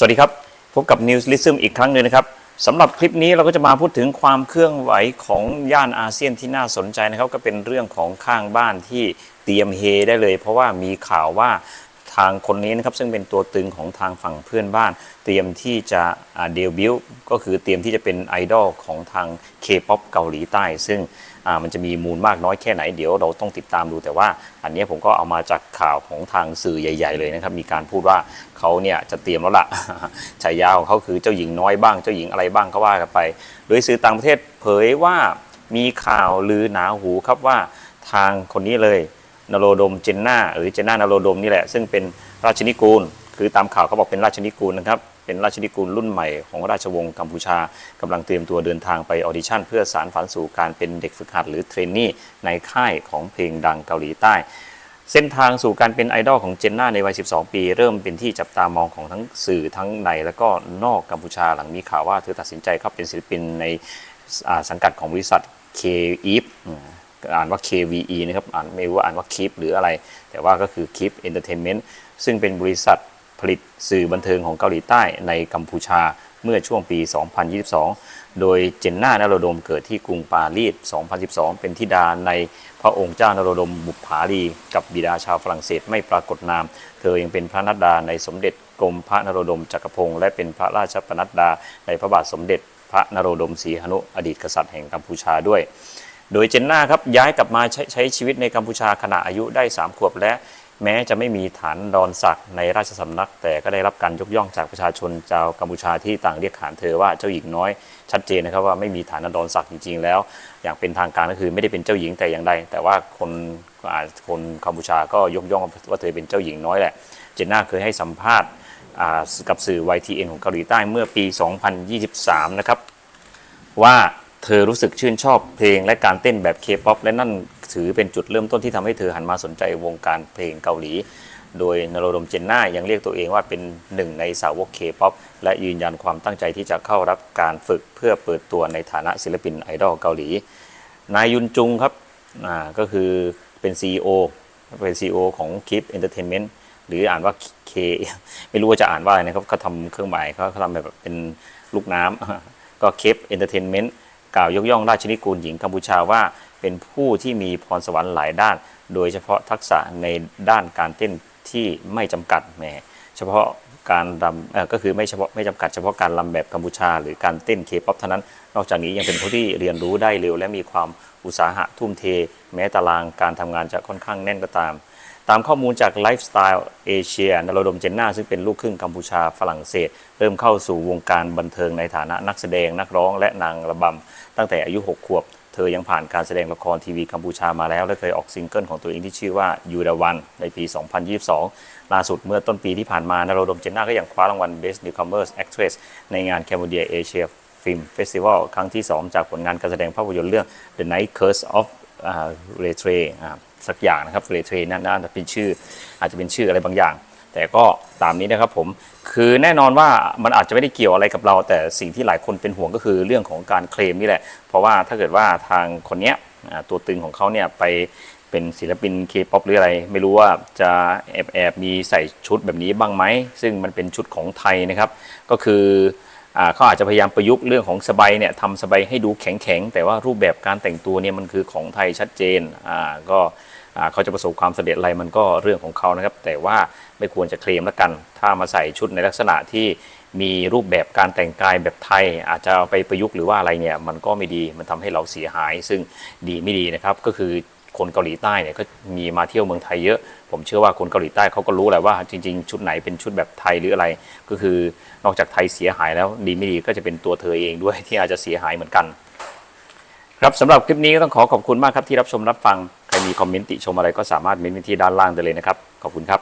สวัสดีครับ พบกับ News l i s m อีกครั้งหนึ่งนะครับสำหรับคลิปนี้เราก็จะมาพูดถึงความเคลื่อนไหวของย่านอาเซียนที่น่าสนใจนะครับ ก็เป็นเรื่องของข้างบ้านที่เตรียมเฮได้เลย เพราะว่ามีข่าวว่าทางคนนี้นะครับซึ่งเป็นตัวตึงของทางฝั่งเพื่อนบ้าน เตรียมที่จะเดบิวต์ก็คือเตรียมที่จะเป็นไอดอลของทาง K-POP เกาหลีใต้ ซึ่ง มันจะมีมูลมากน้อยแค่ไหนเดี๋ยวเราต้องติดตามดูแต่ว่า อันนี้ผมก็เอามาจากข่าวของทางสื่อใหญ่ ๆ เลยนะครับ มีการพูดว่าเขาเนี่ยจะเตรียมแล้วล่ะฉายาของเขาคือเจ้าหญิงน้อยบ้าง เจ้าหญิงอะไรบ้างก็ว่ากันไป โดยสื่อต่างประเทศเผยว่ามีข่าวลือหนาหูครับว่าทางคนนี้เลยนโรดมเจนนาหรือเจนนานโรดมนี่แหละ ซึ่งเป็นราชนิกูล คือตามข่าวเขาบอกเป็นราชนิกูลนะครับ เป็นราชนิกูลรุ่นใหม่ของราชวงศ์กัมพูชากำลังเตรียมตัวเดินทางไปออดิชั่น เพื่อสารฝันสู่การเป็นเด็กฝึกหัดหรือเทรนนี่ในค่ายของเพลงดังเกาหลีใต้เส้นทางสู่การเป็นไอดอลของเจนน่าในวัย 12 ปี เริ่มเป็นที่จับตามองของทั้งสื่อทั้งในและก็นอกกัมพูชาหลังมีข่าวว่าเธอตัดสินใจเข้าเป็นศิลปินในสังกัดของบริษัท k e v อ่านว่า KVE นะครับ อ่านไม่รู้ว่าอ่านว่า Keep หรืออะไร แต่ว่าก็คือ Keep Entertainment ซึ่งเป็นบริษัท ผลิตสื่อบันเทิงของเกาหลีใต้ในกัมพูชาเมื่อช่วงปี 2022 โดยเจนน่านโรดมเกิดที่กรุงปารีส 2012 เป็นธิดาในพระองค์เจ้านโรดมบุปผาลี กับบิดาชาวฝรั่งเศสไม่ปรากฏนาม เธอยังเป็นพระนัดดาในสมเด็จกรมพระนโรดมจักรพงศ์และเป็นพระราชปนัดดาในพระบาทสมเด็จพระนโรดมศรีหนุอดีตกษัตริย์แห่งกัมพูชาด้วย โดยเจนน่าครับย้ายกลับมาใช้ใช้ชีวิตในกัมพูชาขณะอายุได้ 3 ขวบและ แม้จะไม่มีฐานดอนศักดิ์ในราชสำนัก แต่ก็ได้รับการยกย่องจากประชาชนชาวกัมพูชาที่ต่างเรียกขานเธอว่าเจ้าหญิงน้อยชัดเจนนะครับว่าไม่มีฐานดอนศักดิ์จริงๆ แล้ว อย่างเป็นทางการก็คือไม่ได้เป็นเจ้าหญิงแต่อย่างใด แต่ว่าคนอาคนกัมพูชาก็ยกย่องว่าเธอเป็นเจ้าหญิงน้อยแหละ เจนน่าเคยให้สัมภาษณ์กับสื่อ YTN ของเกาหลีใต้เมื่อปี 2023 นะครับว่าเธอรู้สึกชื่นชอบเพลงและการเต้นแบบเคป๊อปและนั่น ถือเป็นจุดเริ่มต้นที่ทำให้เธอหันมาสนใจวงการเพลงเกาหลี โดยนโรดมเจนน่ายังเรียกตัวเองว่าเป็นหนึ่งในสาวกเคป๊อปและยืนยันความตั้งใจที่จะเข้ารับการฝึกเพื่อเปิดตัวในฐานะศิลปินไอดอลเกาหลี นายยุนจุงครับก็คือเป็น CEO เป็น CEO ของคลิป Entertainment หรืออ่านว่า K ไม่รู้ว่าจะอ่านว่าอะไรนะครับเขาทำเครื่องหมายเขาทำแบบเป็นลูกน้ำก็เคปเอนเตอร์เทนเมนต์กล่าวยกย่องราชินิกูลหญิงกัมพูชาว่า เป็นผู้ที่มีพรสวรรค์หลายด้าน โดยเฉพาะทักษะในด้านการเต้นที่ไม่จำกัดแหมเฉพาะการรำก็คือไม่เฉพาะไม่จำกัดเฉพาะการรำแบบกัมพูชา หรือการเต้นเคป๊อปเท่านั้น นอกจากนี้ยังเป็นผู้ที่เรียนรู้ได้เร็ว และมีความอุตสาหะทุ่มเท แม้ตารางการทำงานจะค่อนข้างแน่นก็ตาม ตามข้อมูลจากไลฟ์สไตล์เอเชียนโรดมเจนนาซึ่งเป็นลูกครึ่งกัมพูชาฝรั่งเศส เริ่มเข้าสู่วงการบันเทิงในฐานะนักแสดงนักร้องและนางระบำตั้งแต่อายุ 6 ขวบ ธอยังผ่านการแสดงละครทีวีกัมพูชามาแล้ว และเคยออกซิงเกิลของตัวเองที่ชื่อว่ายูดาวันในปี 2022 ล่าสุดเมื่อต้นปีที่ผ่านมานโรดมเจนนาก็ยังคว้ารางวัล Best Newcomers Actress ในงาน Cambodia Asia Film Festival ครั้งที่ 2 จากผลงานการแสดงภาพยนตร์เรื่อง The Night Curse of เรเทรสักอย่างนะครับเรเทรนั่นน่าจะเป็นชื่อ อาจจะเป็นชื่ออะไรบางอย่าง แต่ก็ตามนี้นะครับผม คือแน่นอนว่ามันอาจจะไม่ได้เกี่ยวอะไรกับเรา แต่สิ่งที่หลายคนเป็นห่วงก็คือเรื่องของการเคลมนี่แหละ เพราะว่าถ้าเกิดว่าทางคนเนี้ยตัวตึงของเขาเนี่ยไปเป็นศิลปินเคป๊อปหรืออะไร ไม่รู้ว่าจะแอบแอบมีใส่ชุดแบบนี้บ้างไหม ซึ่งมันเป็นชุดของไทยนะครับ ก็คือเขาอาจจะพยายามประยุกต์เรื่องของสบายเนี่ยทำสบายให้ดูแข็งๆ แต่ว่ารูปแบบการแต่งตัวเนี่ยมันคือของไทยชัดเจนอ่าก็ เขาจะประสบความสำเร็จอะไรมันก็เรื่องของเขานะครับ แต่ว่าไม่ควรจะเคลมแล้วกัน ถ้ามาใส่ชุดในลักษณะที่มีรูปแบบการแต่งกายแบบไทย อาจจะเอาไปประยุกต์หรือว่าอะไรเนี่ยมันก็ไม่ดีมันทำให้เราเสียหาย ซึ่งดีไม่ดีนะครับก็คือคนเกาหลีใต้เนี่ยก็มีมาเที่ยวเมืองไทยเยอะ ผมเชื่อว่าคนเกาหลีใต้เขาก็รู้แหละว่าจริงๆ ชุดไหนเป็นชุดแบบไทยหรืออะไร ก็คือนอกจากไทยเสียหายแล้วดีไม่ดีก็จะเป็นตัวเธอเองด้วยที่อาจจะเสียหายเหมือนกัน ครับสำหรับคลิปนี้ก็ต้องขอขอบคุณมากครับที่รับชมรับฟัง มีคอมเมนต์ติชมอะไรก็สามารถเมนต์ไว้ที่ด้านล่างได้เลยนะครับ ขอบคุณครับ